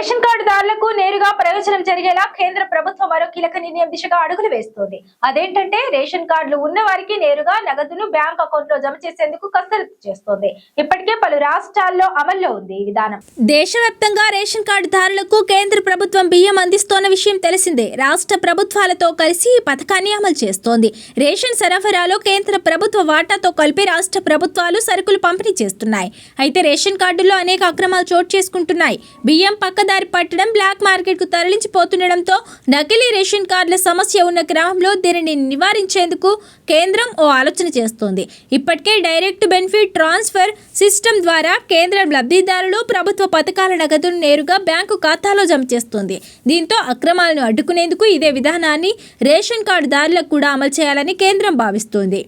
Ration కార్డుదారులకు నేరుగా ప్రయోజనం జరిగేలా కేంద్ర ప్రభుత్వం మరో కీలక నిర్ణయం దిశగా అడుగులు వేస్తోంది. అదేంటంటే రేషన్ కార్డులు ఉన్న వారికి నేరుగా నగదును బ్యాంక్ అకౌంట్లో జమ చేసేందుకు కసరత్తు చేస్తోంది. ఇప్పటికే పలు రాష్ట్రాల్లో అమల్లో ఉంది ఈ విధానం. దేశవ్యాప్తంగా రేషన్ కార్డుదారులకు కేంద్ర ప్రభుత్వం బియ్యం అందిస్తోన్న విషయం తెలిసిందే. రాష్ట్ర ప్రభుత్వాలతో కలిసి ఈ పథకాన్ని అమలు చేస్తోంది. రేషన్ సరఫరాలో కేంద్ర ప్రభుత్వ వాటాతో కలిపి రాష్ట్ర ప్రభుత్వాలు సరుకులు పంపిణీ చేస్తున్నాయి. అయితే రేషన్ కార్డుల్లో అనేక అక్రమాలు చోటు చేసుకుంటున్నాయి. బియ్యం పక్కదారి పట్టడం బ్లాక్ మార్కెట్కు తరలించిపోతుండడంతో నకిలీ రేషన్ కార్డుల సమస్య ఉన్న గ్రామంలో దీనిని నివారించేందుకు కేంద్రం ఓ ఆలోచన చేస్తోంది. ఇప్పటికే డైరెక్ట్ బెనిఫిట్ ట్రాన్స్ఫర్ సిస్టమ్ ద్వారా కేంద్రం లబ్ధిదారులు ప్రభుత్వ పథకాల నగదును నేరుగా బ్యాంకు ఖాతాలో జమ చేస్తుంది. దీంతో అక్రమాలను అడ్డుకునేందుకు ఇదే విధానాన్ని రేషన్ కార్డుదారులకు కూడా అమలు చేయాలని కేంద్రం భావిస్తోంది.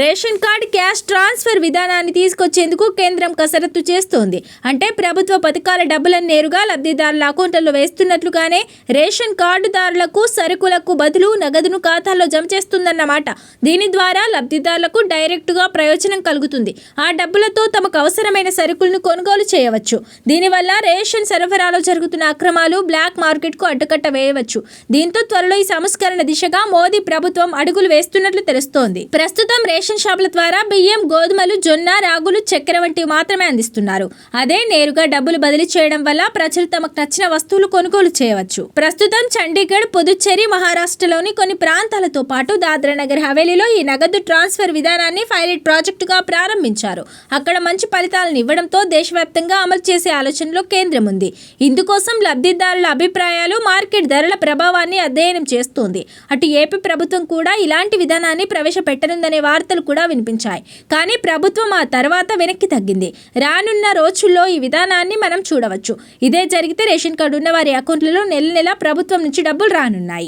రేషన్ కార్డు క్యాష్ ట్రాన్స్ఫర్ విధానాన్ని తీసుకొచ్చేందుకు కేంద్రం కసరత్తు చేస్తోంది. అంటే ప్రభుత్వ పథకాల డబ్బులను నేరుగా లబ్ధిదారుల అకౌంట్లలో వేస్తున్నట్లుగానే రేషన్ కార్డుదారులకు సరుకులకు బదులు నగదును ఖాతాల్లో జమ చేస్తుందన్నమాట. దీని ద్వారా లబ్ధిదారులకు డైరెక్టుగా ప్రయోజనం కలుగుతుంది. ఆ డబ్బులతో తమకు అవసరమైన సరుకులను కొనుగోలు చేయవచ్చు. దీనివల్ల రేషన్ సరఫరాలో జరుగుతున్న అక్రమాలు బ్లాక్ మార్కెట్కు అడ్డుకట్ట వేయవచ్చు. దీంతో త్వరలో ఈ సంస్కరణ దిశగా మోదీ ప్రభుత్వం అడుగులు వేస్తున్నట్లు తెలుస్తోంది. ప్రస్తుతం రేషన్ షాపుల ద్వారా బియ్యం గోధుమలు జొన్న రాగులు చక్కెర వంటివి మాత్రమే అందిస్తున్నారు. అదే నేరుగా డబ్బులు బదిలీ చేయడం వల్ల ప్రజలు తమకు నచ్చిన వస్తువులు కొనుగోలు చేయవచ్చు. ప్రస్తుతం చండీగఢ్ పుదుచ్చేరి మహారాష్ట్రలోని కొన్ని ప్రాంతాలతో పాటు దాద్రా నగర్ హవేలీలో ఈ నగదు ట్రాన్స్ఫర్ విధానాన్ని పైలట్ ప్రాజెక్టుగా ప్రారంభించారు. అక్కడ మంచి ఫలితాలను ఇవ్వడంతో దేశవ్యాప్తంగా అమలు చేసే ఆలోచనలో కేంద్రం ఉంది. ఇందుకోసం లబ్ధిదారుల అభిప్రాయాలు మార్కెట్ ధరల ప్రభావాన్ని అధ్యయనం చేస్తోంది. అటు ఏపీ ప్రభుత్వం కూడా ఇలాంటి విధానాన్ని ప్రవేశపెట్టనుందనే వార్త వార్తలు కూడా వినిపించాయి. కానీ ప్రభుత్వం ఆ తర్వాత వెనక్కి తగ్గింది. రానున్న రోజుల్లో ఈ విధానాన్ని మనం చూడవచ్చు. ఇదే జరిగితే రేషన్ కార్డు ఉన్న వారి అకౌంట్లలో నెల నెల ప్రభుత్వం నుంచి డబ్బులు రానున్నాయి.